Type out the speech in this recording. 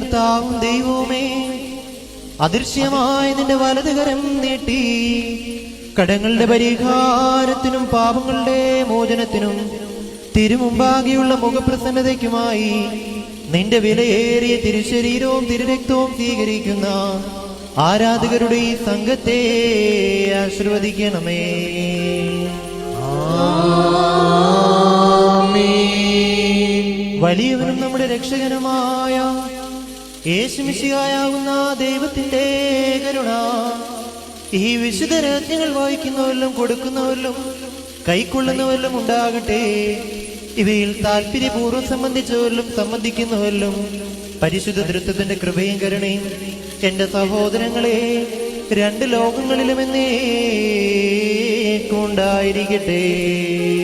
കർത്താവും ദൈവവുമേ അദൃശ്യമായ നിന്റെ വലതുകരം നീട്ടി കടങ്ങളുടെ പരിഹാരത്തിനും പാപങ്ങളുടെ മോചനത്തിനും തിരുമുമ്പാകെയുള്ള മുഖപ്രസന്നതയ്ക്കുമായി നിന്റെ വിലയേറിയ തിരുശരീരവും തിരുരക്തവും സ്വീകരിക്കുന്ന ആരാധകരുടെ ഈ സംഘത്തെ ആശീർവദിക്കണമേ. വലിയവനും നമ്മുടെ രക്ഷകനുമായ യേശുമിശിയായാകുന്ന ദൈവത്തിന്റെ കരുണ. ഈ വിശുദ്ധ രഹസ്യങ്ങൾ വായിക്കുന്നവരിലും കൊടുക്കുന്നവരിലും കൈക്കൊള്ളുന്നവരിലും ഉണ്ടാകട്ടെ. ഇവയിൽ താല്പര്യപൂർവം സംബന്ധിച്ചവരിലും സംബന്ധിക്കുന്നവരിലും പരിശുദ്ധ ദൃത്വത്തിന്റെ കൃപയും കരുണയും എന്റെ സഹോദരങ്ങളെ രണ്ട് ലോകങ്ങളിലും എന്നേക്കും ഉണ്ടായിരിക്കട്ടെ ആമേൻ